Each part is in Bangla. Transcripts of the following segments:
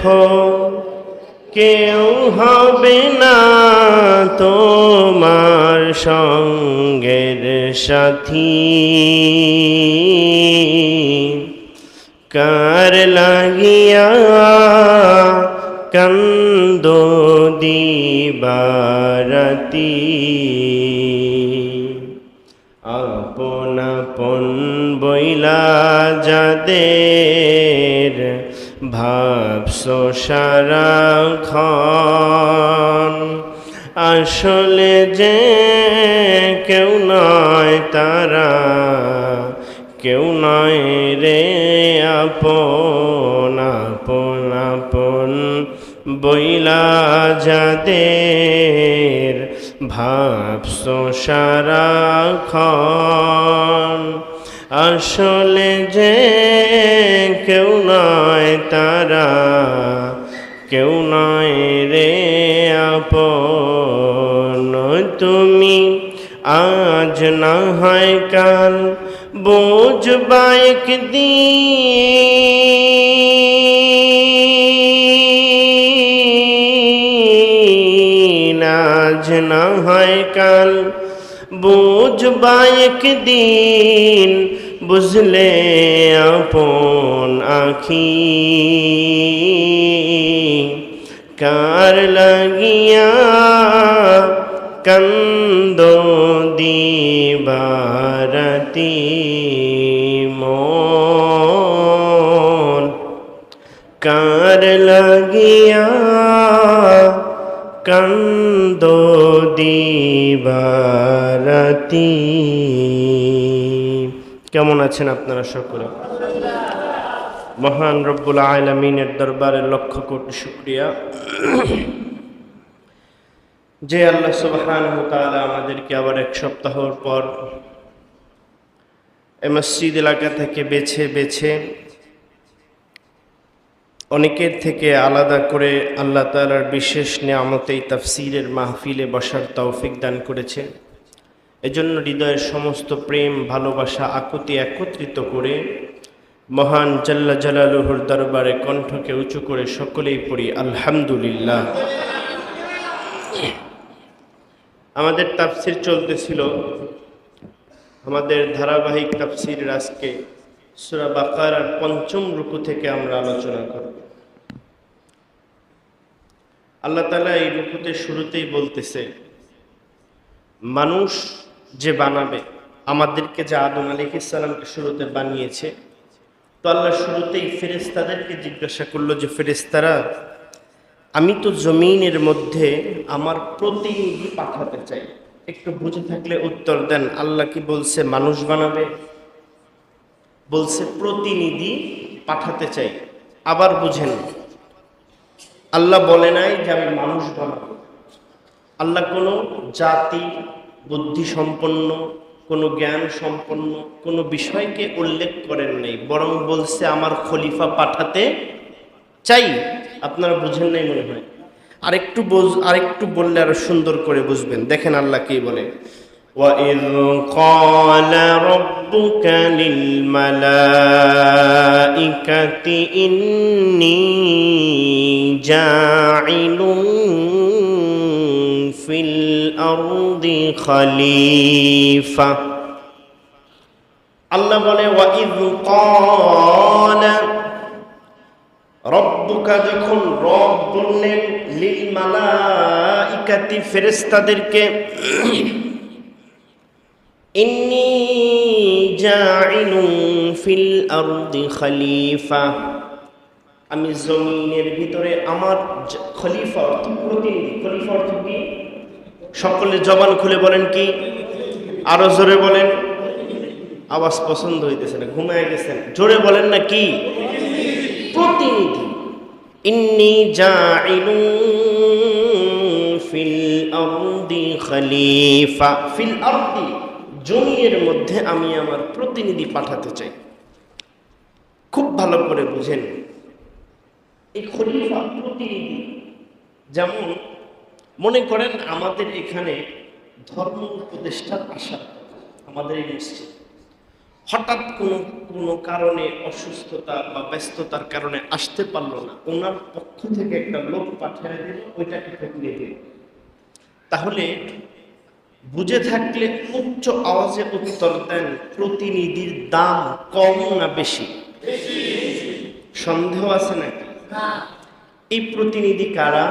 দেখো, কেউ হবে না তোমার সঙ্গের সাথী। কার লাগিয়া কান্দ দিবারতি? আপন আপন বইলা যাদের ভাবসো সারাক্ষণ? আসলে যে কেউ নয় তারা, কেউ নয় রে আপন আপন আপন বইলা যাদের। ভাবসো সারাক্ষণ? আসলে যে কেউ নয় তারা, কেউ নয় রে আপন। তুমি আজ না হয় কাল বুঝবা একদিন। আজ না হয় কাল বুঝবা একদিন বুঝলে আপন আখি। কার লাগিয়া কান্দ দিবারতি মন? কার লাগিয়া কান্দ দিবারতি কেমন আছেন আপনারা সকলে? মহান রব্বুল আলমিনের দরবারে লক্ষ কোটি শুক্রিয়া। যে আল্লাহ সুবহান আমাদেরকে আবার এক সপ্তাহর পর মসজিদ এলাকা থেকে বেছে বেছে অনেকের থেকে আলাদা করে আল্লাহ তালার বিশেষ নিয়ামতে এই তাফসিরের মাহফিলে বসার তৌফিক দান করেছে। এজন্য হৃদয়ের সমস্ত প্রেম, ভালোবাসা আকুতি একত্রিত করে মহান জাল্লা জালালুহুর দরবারে কণ্ঠকে উঁচু করে সকলেই পড়ি, আলহামদুলিল্লাহ। আমাদের তাফসির চলতেছিল আমাদের ধারাবাহিক তাফসির আজকে সুরা বাকার আর পঞ্চম রুকু থেকে আমরা আলোচনা করব। আল্লাহ তালা এই রুকুতে শুরুতেই বলতেছে, মানুষ যে বানাবে। আমাদেরকে যে আদম আলিক ইসলামকে শুরুতে বানিয়েছে, তো আল্লাহ শুরুতেই ফেরেস্তাদেরকে জিজ্ঞাসা করল যে ফেরেস্তারা আমি তো জমিনের মধ্যে আমার প্রতিনিধি পাঠাতে চাই। একটু বুঝে থাকলে উত্তর দেন। আল্লাহ কি বলছে, মানুষ বানাবে? বলছে, প্রতিনিধি পাঠাতে চাই। আবার বুঝেন, আল্লাহ বলে নাই যে আমি মানুষ বানাবো। আল্লাহ কোনো জাতি বুদ্ধি সম্পন্ন কোনো জ্ঞান সম্পন্ন কোনো বিষয়কে উল্লেখ করেন নাই বরং বলছে আমার খলিফা পাঠাতে চাই আপনারা বুঝেন নাই মনে হয় আরেকটু বোঝ আরেকটু বললে আরো সুন্দর করে বুঝবেন দেখেন আল্লাহ কি বলে وَإِذْ قَالَ رَبُّكَ لِلْمَلَائِكَةِ إِنِّي جَاعِلٌ فِي الْأَرْضِ خَلِيفَةً আল্লাহ বলে وَإِذْ قَالَ রব্বুকা যখন রব বললেন লিল মালাইকাতি ফেরেশতাদেরকে ইন্নি জাইলুন ফিল আরদি খলিফা আমি জমিনের ভিতরে আমার জ- খলিফা অর্থ প্রতিনিধি খলিফা অর্থ কি সকলে জবান খুলে বলেন কি? আরও জোরে বলেন। আওয়াজ পছন্দ হইতেছে না, ঘুমায় গেছেন। জোরে বলেন না কি? প্রতিনিধি, ইন্নি জাইলু ফিল আরদি খলিফা। ফিল আরদি, জমির মধ্যে আমি আমার প্রতিনিধি পাঠাতে চাই। খুব ভালো করে বুঝেন। এই খলিফা প্রতিনিধি, যেমন মনে করেন আমাদের এখানে ধর্ম উপদেষ্টার আশা আমাদের এই মসজিদ। হঠাৎ কোনো কোনো কারণে অসুস্থতা বা ব্যস্ততার কারণে আসতে পারল না। ওনার পক্ষ থেকে একটা লোক পাঠিয়ে দিল ওইটাকে ঠেকিয়ে দিল। তাহলে বুঝে থাকলে উচ্চ আওয়াজে উত্তর দেন প্রতিনিধির দাম কম না বেশি? সন্দেহ আছে নাকি? এই প্রতিনিধি কারা?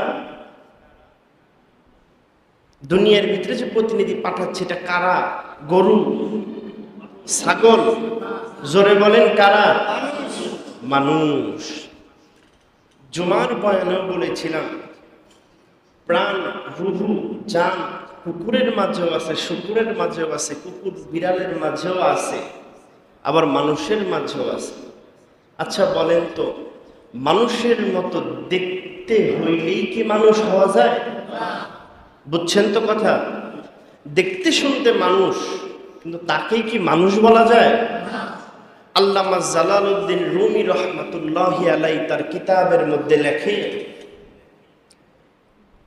দুনিয়ার ভিতরে যে প্রতিনিধি পাঠাচ্ছে, এটা কারা? গরু? ছাগল? জোরে বলেন কারা? মানুষ। জুমার বয়ানেও বলেছিলাম, প্রাণ, রুহু, জান কুকুরের মাঝেও আছে, শুকুরের মাঝেও আছে, কুকুর বিড়ালের মাঝেও আছে, আবার মানুষের মাঝেও আছে। আচ্ছা বলেন তো, মানুষের মতো দেখতে হইলেই কি মানুষ হওয়া যায়? বুঝছেন তো কথা? দেখতে শুনতে মানুষ, কিন্তু তাকেই কি মানুষ বলা যায়? আল্লামা জালালউদ্দিন রুমি রহমাতুল্লাহ আলাই তার কিতাবের মধ্যে লেখে,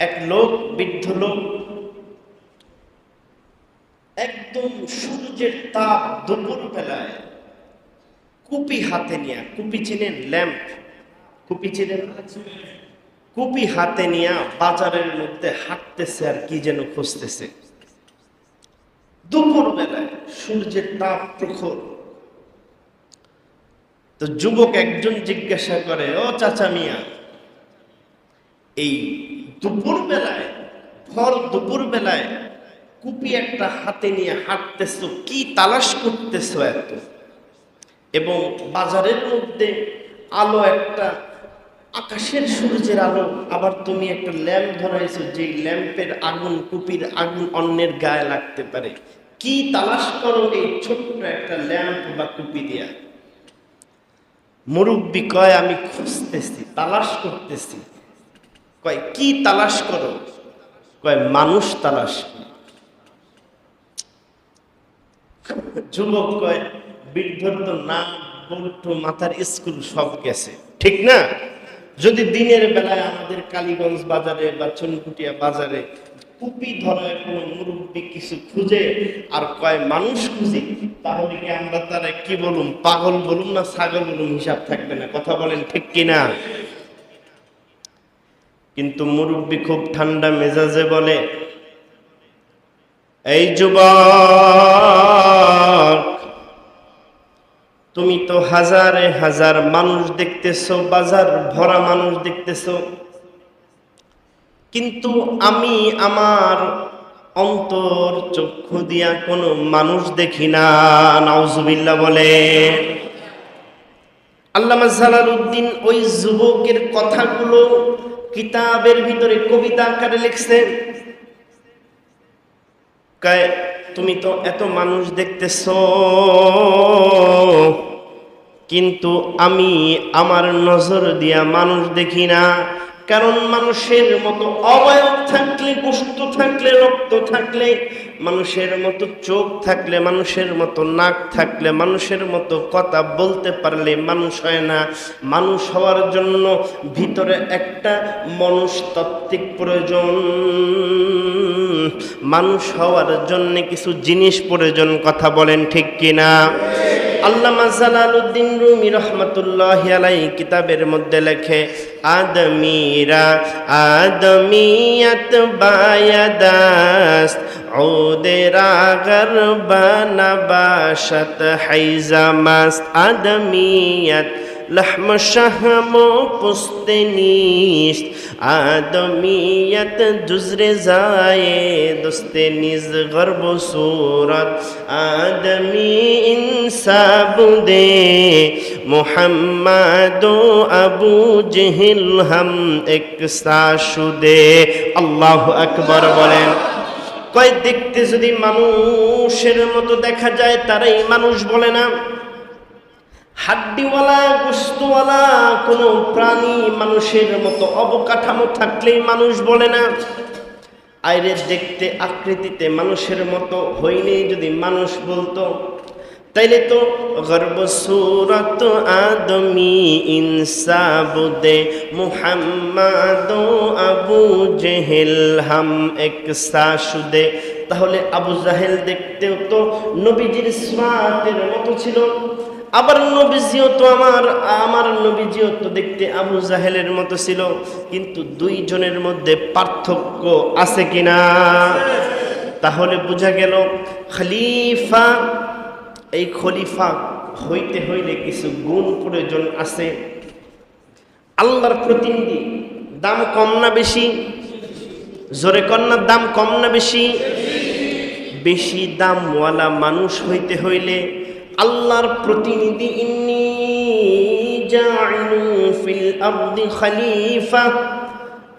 এক লোক, বৃদ্ধ লোক, একদম সূর্যের তাপ দুপুর বেলায় কুপি হাতে নিয়ে, কুপি চিনেন? ল্যাম্প। কুপি চিনেন? কুপি হাতে নিয়ে বাজারের মধ্যে হাঁটতেছে আর কি যেন খুঁজতেছে। দুপুর বেলায় সূর্যের তাপ প্রখর। তো যুবক একজন জিজ্ঞাসা করে, ও চাচা মিয়া, এই দুপুর বেলায় ভর দুপুর বেলায় কুপি একটা হাতে নিয়ে হাঁটতেছো, কি তালাশ করতেছো এত? এবং বাজারের মধ্যে আলো একটা আকাশের সূর্যের আলো, আবার তুমি একটা ল্যাম্প ধরাইছো যে ল্যাম্পের আগুন কুপির আগুন অন্যের গায়ে লাগতে পারে। কি তালাশ করো এই ছোট্ট একটা ল্যাম্প বা কুপি দিয়া। মুরব্বী কয়, আমি খুঁজতেছি, তালাশ করতেছি। কয়, কি তালাশ করো? কয়, মানুষ তালাশ যুবক কয়, বৃদ্ধর তো নাম মাথার স্কুল সব গেছে। ঠিক না? যদি দিনের বেলায় আমাদের কালীগঞ্জ বাজারে বা চুনকুটিয়া বাজারে কুপি ধরায় কোনো মুরব্বী কিছু খুঁজে আর কয় মানুষ খুঁজি, তাহলে কি আমরা তারা কি বলুম, পাগল বলুম না ছাগল বলুম হিসাব থাকবে না? কথা বলেন ঠিক কিনা? কিন্তু মুরব্বী খুব ঠান্ডা মেজাজে বলে, এই যুবক তুমি তো হাজারে হাজার মানুষ দেখতেছো, বাজার ভরা মানুষ দেখতেছো। কিন্তু আমি আমার অন্তর চক্ষু দিয়া কোনো মানুষ দেখি না, নাউজুবিল্লাহ বলে। আল্লামা জালালউদ্দিন ওই যুবকের কথাগুলো কিতাবের ভিতরে কবিতা আকারে লিখছে। তুমি তো এত মানুষ দেখতেছ। কিন্তু আমি আমার নজর দিয়া মানুষ দেখি না। কারণ মানুষের মতো অবয়ব থাকলে গোস্ত থাকলে, রক্ত থাকলে, মানুষের মতো চোখ থাকলে, মানুষের মতো নাক থাকলে, মানুষের মতো কথা বলতে পারলে মানুষ হয় না। মানুষ হওয়ার জন্য ভিতরে একটা মনস্তত্ত্বিক প্রয়োজন। মানুষ হওয়ার জন্য কিছু জিনিস প্রয়োজন, কথা বলেন ঠিক কিনা? আল্লামা জালালউদ্দিন রুমি রহমতুল্লাহ আলাই কিতাবের মধ্যে লেখে, আদমিরা আদমিয়াত বায়াদাস, ওদেরা গরবানা বানাবাসত হাইজামাস আদমিয়ত লহম শাহম পুস্ত নিশ আদমিয়ত দুজরে যায়ে দোস্ত নিজ গর্ব সুরত আদমি ইনসাব দে মোহাম্মদ আবু জহিল হম এক সাশু আল্লাহ আকবর বলেন কয় দেখতে যদি মানুষের মতো দেখা যায় তারাই মানুষ বলে না হাড্ডিওয়ালা, গোস্তওয়ালা, কোনো প্রাণী মানুষের মতো অবকাঠামো থাকলেই মানুষ বলে না। আইরে দেখতে আকৃতিতে মানুষের মতো হইলেই যদি মানুষ বলতো। তাইলে তো গর্ব সুরত আদমি ইনসাবুদে মুহাম্মাদ আবু জেহেল হাম এক সাশুদে তাহলে আবু জাহেল দেখতেও তো নবীজির স্মাতের মতো ছিল। আবার নবীজিও তো আমার আমার নবীজিও তো দেখতে আবু জাহেলের মতো ছিল, কিন্তু দুইজনের মধ্যে পার্থক্য আছে কিনা? তাহলে বোঝা গেল, খলিফা, এই খলিফা হইতে হইলে কিছু গুণ প্রয়োজন আছে। আল্লাহর প্রতিনিধি, দাম কম না বেশি? জোরে কন্যার দাম কম না বেশি? বেশি দামওয়ালা মানুষ হইতে হইলে আল্লাহর প্রতিনিধি ইন্নি ফিল আরদি খলিফা।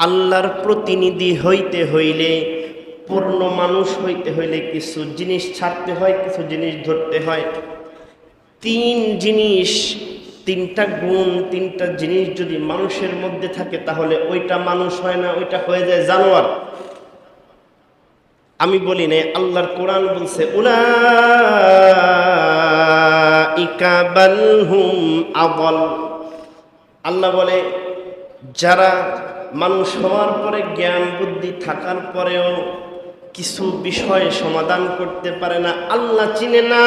আল্লাহর প্রতিনিধি হইতে হইলে, পূর্ণ মানুষ হইতে হইলে কিছু জিনিস ছাড়তে হয়, কিছু জিনিস ধরতে হয়। তিন জিনিস, তিনটা গুণ, তিনটা জিনিস যদি মানুষের মধ্যে থাকে, তাহলে ওইটা মানুষ হয় না, ওইটা হয়ে যায় জানোয়ার। আমি বলি না আল্লাহর কোরআন বলছে আবল আল্লাহ বলে, যারা মানুষ হওয়ার পরে জ্ঞান বুদ্ধি থাকার পরেও কিছু বিষয় সমাধান করতে পারে না, আল্লাহ চিনে না।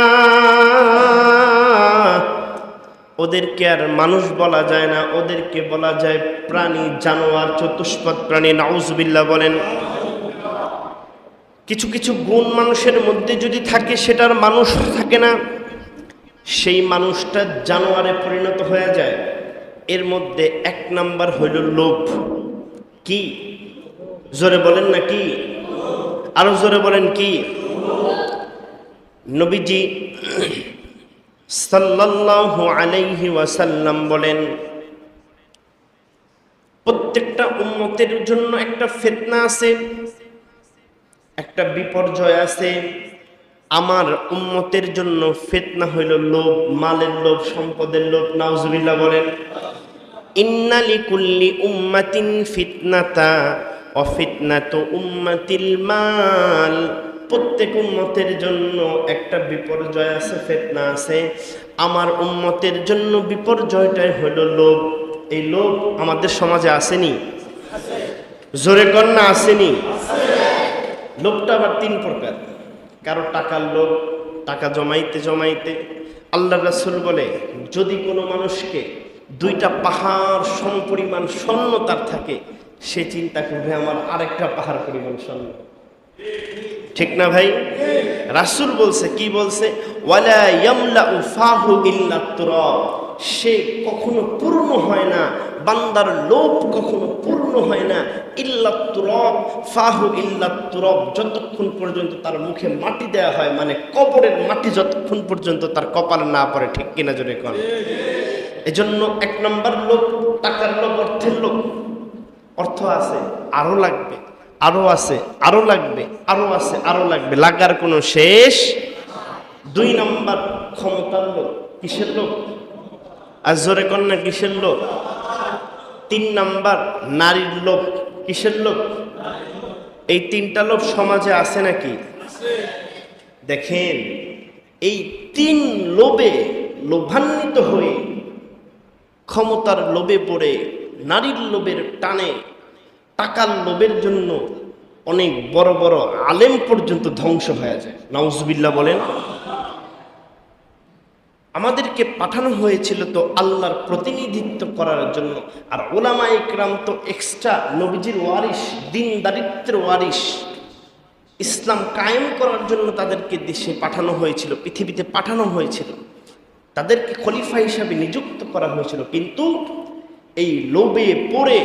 ওদেরকে আর মানুষ বলা যায় না, ওদেরকে বলা যায় প্রাণী জানোয়ার, চতুষ্পদ প্রাণী নাউজবিল্লা বলেন। কিছু কিছু গুণ মানুষের মধ্যে যদি থাকে, সেটার মানুষ থাকে না, সেই মানুষটা জানোয়ারে পরিণত হয়ে যায়। এর মধ্যে এক নাম্বার হইল লোভ। কি? জোরে বলেন না কি? আরও জোরে বলেন কি? নবীজি সাল্লাল্লাহু আলাইহি ওয়াসাল্লাম বলেন, প্রত্যেকটা উম্মতের জন্য একটা ফিতনা আছে। একটা বিপর্যয় আছে। আমার উম্মতের জন্য ফিতনা হইল লোভ, মালের লোভ, সম্পদের লোভ, নাউজুবিল্লাহ বলেন। ইন্নালি কুল্লি উম্মাতিন ফিতনাতা অফিতনাত উম্মাতিল মাল। প্রত্যেক উম্মতের জন্য একটা বিপর্যয় আছে, ফেতনা আছে। আমার উম্মতের জন্য বিপর্যয়টাই হইল লোভ। এই লোভ আমাদের সমাজে আসেনি? জোরে কন্যা, আসেনি? লোভটা আবার তিন প্রকার। কারও টাকার লোভ, টাকা জমাইতে জমাইতে আল্লাহ রাসুল বলে, যদি কোনো মানুষকে দুইটা পাহাড় সমপরিমাণ স্বর্ণ তার থাকে, সে চিন্তা করবে, আমার আরেকটা পাহাড় পরিমাণ স্বর্ণ। ঠিক না ভাই? রাসুল বলছে, কি বলছে? ওয়ালা ইয়ামলা ফাহু ইল্লা তুরাব। সে কখনো পূর্ণ হয় না, বান্দার লোভ কখনো পূর্ণ হয় না। ইল্লা তুরব, ফাহু ইল্লা তুরব, যতক্ষণ পর্যন্ত তার মুখে মাটি দেয়া হয় মানে কবরের মাটি যতক্ষণ পর্যন্ত তার কপাল না পড়ে, ঠিক কিনা জোরে কন? এজন্য এক নম্বর লোক টাকার লোক অর্থের লোক অর্থ আছে আরও লাগবে, আরও আছে, আরও লাগবে আরও আছে, আরও লাগবে, লাগার কোনো শেষ দুই নম্বর, ক্ষমতার লোক কিসের লোক আর জোরে কন্যা কিসের লোক? তিন নাম্বার, নারীর লোক। কিসের লোক? এই তিনটা লোক সমাজে আছে নাকি? দেখেন, এই তিন লোভে লোভান্বিত হয়ে ক্ষমতার লোভে পড়ে, নারীর লোভের টানে, টাকার লোভের জন্য অনেক বড় বড় আলেম পর্যন্ত ধ্বংস হয়ে যায়। নাউজবিল্লা বলেন। আমাদেরকে পাঠানো হয়েছিল তো আল্লাহর প্রতিনিধিত্ব করার জন্য। আর ওলামা ইকরাম তো এক্সট্রা নবীজির ওয়ারিস দিন দারিদ্রের ওয়ারিস ইসলাম কায়েম করার জন্য তাদেরকে দেশে পাঠানো হয়েছিল, পৃথিবীতে পাঠানো হয়েছিল। তাদেরকে খলিফা হিসাবে নিযুক্ত করা হয়েছিল। কিন্তু এই লোভে পড়ে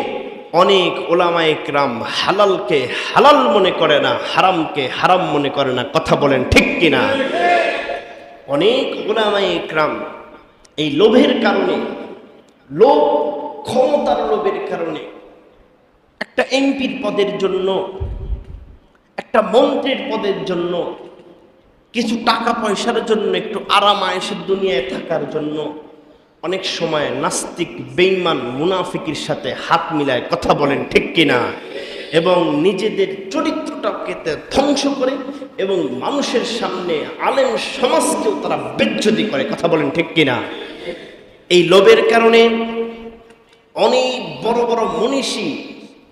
অনেক ওলামা ইকরাম হালালকে হালাল মনে করে না, হারামকে হারাম মনে করে না। কথা বলেন ঠিক কিনা? অনেক ওলামাই ইকরাম এই লোভের কারণে, লোভ ক্ষমতার লোভের কারণে একটা এমপির পদের জন্য, একটা মন্ত্রীর পদের জন্য, কিছু টাকা পয়সার জন্য, একটু আরাম আয়েসের দুনিয়ায় থাকার জন্য অনেক সময় নাস্তিক বেইমান মুনাফিকের সাথে হাত মিলায় কথা বলেন ঠিক কিনা? এবং নিজেদের চরিত্রটাকে ধ্বংস করে এবং মানুষের সামনে আলেম সমাজকেও তারা বেজ্জতি করে, কথা বলেন ঠিক কিনা? এই লোভের কারণে অনেক বড় বড় মনীষী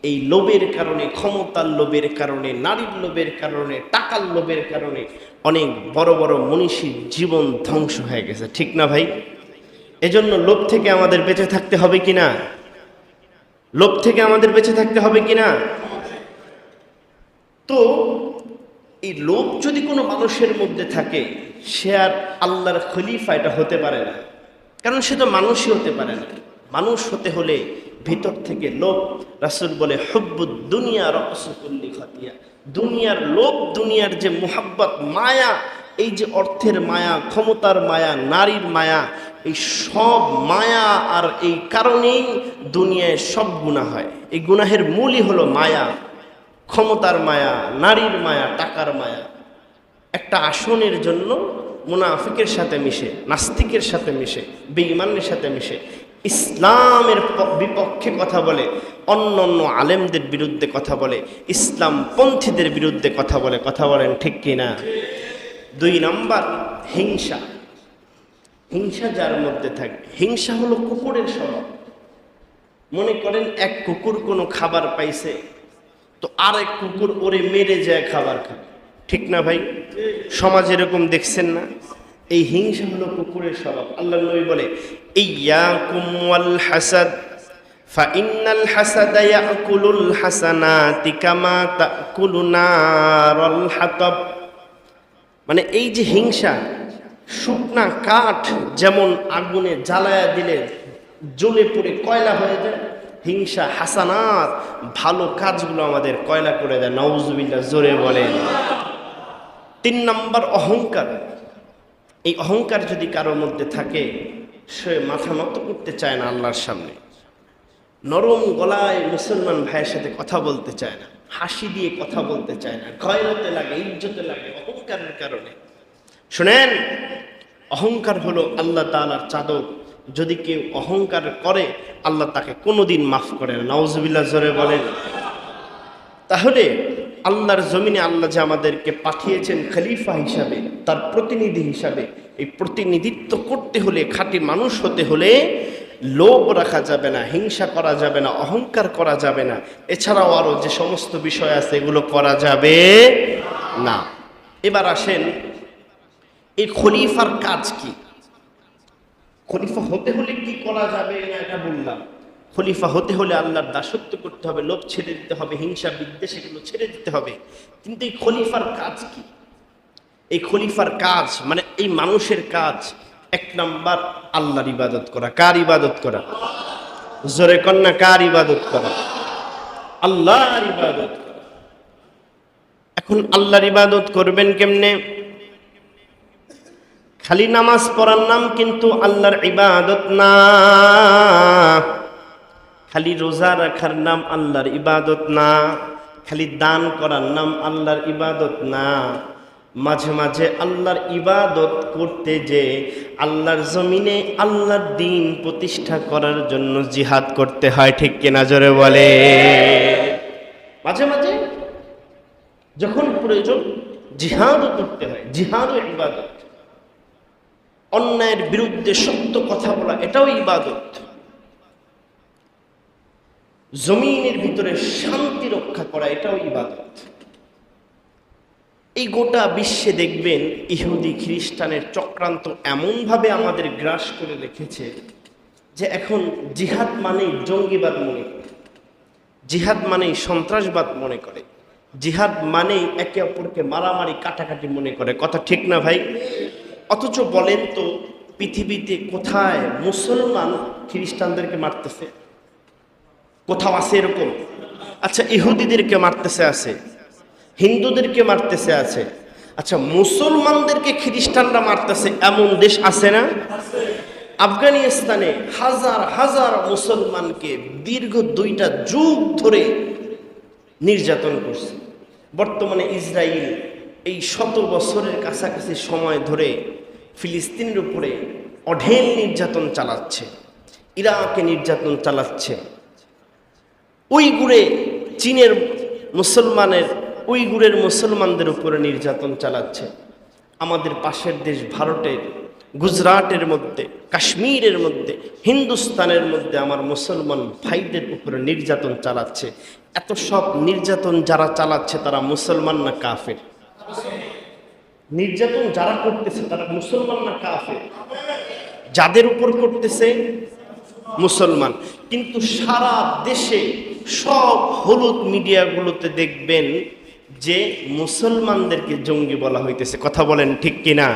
এই লোভের কারণে, ক্ষমতার লোভের কারণে, নারীর লোভের কারণে, টাকার লোভের কারণে অনেক বড় বড় মনীষীর জীবন ধ্বংস হয়ে গেছে, ঠিক না ভাই? এজন্য লোভ থেকে আমাদের বেঁচে থাকতে হবে কি না লোভ থেকে আমাদের বেঁচে থাকতে হবে কি না তো এই লোভ যদি কোনো মানুষের মধ্যে থাকে, সে আর আল্লাহর খলিফা এটা হতে পারে না। কারণ সে তো মানুষই হতে পারে না। মানুষ হতে হলে ভিতর থেকে লোভ, রাসুল বলে, হব্বুদ দুনিয়া রকসুল্লি খতিয়া। দুনিয়ার লোভ, দুনিয়ার যে মোহাব্বত, মায়া, এই যে অর্থের মায়া, ক্ষমতার মায়া, নারীর মায়া এই সব মায়া আর এই কারণেই দুনিয়ায় সব গুণা হয়। এই গুনাহের মূলই হলো মায়া। ক্ষমতার মায়া, নারীর মায়া, টাকার মায়া। একটা আসনের জন্য মুনাফিকের সাথে মিশে, নাস্তিকের সাথে মিশে, বেঈমানের সাথে মিশে, ইসলামের বিপক্ষে কথা বলে অন্য অন্য আলেমদের বিরুদ্ধে কথা বলে ইসলাম পন্থীদের বিরুদ্ধে কথা বলে, কথা বলেন ঠিক কিনা? দুই নাম্বার হিংসা। হিংসা যার মধ্যে থাকবে হিংসা হলো কুকুরের স্বভাব। মনে করেন এক কুকুর কোনো খাবার পাইছে, তো আর এক কুকুর ওরে মেরে যায় খাবার খাবে। ঠিক না ভাই? সমাজ এরকম দেখছেন না? এই হিংসা হলো কুকুরের স্বভাব। আল্লাহ নবী বলে ওয়াল হাসাদ ফাইন্নাল মানে এই যে হিংসা শুকনা কাঠ যেমন আগুনে জ্বালায়া দিলে জ্বলে পড়ে কয়লা হয়ে যায়, হিংসা, হাসানাত, ভালো কাজগুলো আমাদের কয়লা করে দেয় নওজুবিল্লা জোরে বলেন। তিন নম্বর অহংকার। এই অহংকার যদি কারোর মধ্যে থাকে, সে মাথা নত করতে চায় না আল্লাহর সামনে। নরম গলায় মুসলমান ভাইয়ের সাথে কথা বলতে চায় না, হাসি দিয়ে কথা বলতে চায় না গয়রতে লাগে, ইজ্জতে লাগে অহংকারের কারণে। শুনেন অহংকার হলো আল্লাহ তাআলার চাদর। যদি কেউ অহংকার করে, আল্লাহ তাকে কোনোদিন মাফ করে না। নওজবিল্লা জোরে বলেন। তাহলে আল্লাহর জমিনে আল্লাহ যে আমাদেরকে পাঠিয়েছেন খলিফা হিসাবে, তার প্রতিনিধি হিসাবে, এই প্রতিনিধিত্ব করতে হলে, খাঁটি মানুষ হতে হলে লোভ রাখা যাবে না, হিংসা করা যাবে না, অহংকার করা যাবে না। এছাড়াও আরও যে সমস্ত বিষয় আছে, এগুলো করা যাবে না। এবার আসেন এই খলিফার কাজ কি? খলিফা হতে হলে কি করা যাবে না এটা বললাম। খলিফা হতে হলে আল্লাহর দাসত্ব করতে হবে, লোভ ছেড়ে দিতে হবে, হিংসা বিদ্বেষ এগুলো ছেড়ে দিতে হবে। কিন্তু এই খলিফার কাজ কি? এই খলিফার কাজ মানে এই মানুষের কাজ, এক নাম্বার আল্লাহর ইবাদত করা। কার ইবাদত করা? জোরে কন্যা, কার ইবাদত করা? আল্লাহর ইবাদত করা। এখন আল্লাহর ইবাদত করবেন কেমনে? খালি নামাজ পড়ার নাম কিন্তু আল্লাহর ইবাদত না। খালি রোজা রাখার নাম আল্লাহর ইবাদত না। খালি দান করার নাম আল্লাহর ইবাদত না। মাঝে মাঝে আল্লাহর ইবাদত করতে যে আল্লাহর জমিনে আল্লাহর দিন প্রতিষ্ঠা করার জন্য জিহাদ করতে হয়, ঠিক কিনা জোরে বলে? মাঝে মাঝে যখন প্রয়োজন জিহাদও করতে হয়, জিহাদও ইবাদত। অন্যায়ের বিরুদ্ধে সত্য কথা বলা, এটাও ইবাদত। জমিনের ভিতরে শান্তি রক্ষা করা, এটাও ইবাদত। এই গোটা বিশ্বে দেখবেন, ইহুদি খ্রিস্টানের চক্রান্ত এমনভাবে আমাদের গ্রাস করে রেখেছে যে এখন জিহাদ মানেই জঙ্গিবাদ মনে করে। জিহাদ মানেই সন্ত্রাসবাদ মনে করে। জিহাদ মানেই একে অপরকে মারামারি, কাটাকাটি মনে করে। কথা ঠিক না ভাই? অথচ বলেন তো পৃথিবীতে কোথায় মুসলমান খ্রিস্টানদেরকে মারতেছে? কোথাও আছে এরকম? আচ্ছা ইহুদিদেরকে মারতেছে আছে, হিন্দুদেরকে মারতেছে আছে। আচ্ছা মুসলমানদেরকে খ্রিস্টানরা মারতেছে এমন দেশ আছে না? আফগানিস্তানে হাজার হাজার মুসলমানকে দীর্ঘ দুইটা যুগ ধরে নির্যাতন করছে। বর্তমানে ইসরায়েল এই শত বছরের কাছাকাছি সময় ধরে ফিলিস্তিনের উপরে অঢেল নির্যাতন চালাচ্ছে, ইরাকে নির্যাতন চালাচ্ছে। উইগুরে, চীনের মুসলমানের, উইগুরের মুসলমানদের উপরে নির্যাতন চালাচ্ছে। আমাদের পাশের দেশ ভারতের, গুজরাটের মধ্যে, কাশ্মীরের মধ্যে, হিন্দুস্তানের মধ্যে আমার মুসলমান ভাইদের উপরে নির্যাতন চালাচ্ছে। এত সব নির্যাতন যারা চালাচ্ছে তারা মুসলমান না কাফের? নির্যাতন যারা করতেছে, তারা মুসলমান না কাফে যাদের উপর করতেছে, মুসলমান। কিন্তু সারা দেশে সব হলুদ মিডিয়াগুলোতে দেখবেন যে মুসলমানদেরকে জঙ্গি বলা হইতেছে। কথা বলেন ঠিক কিনা?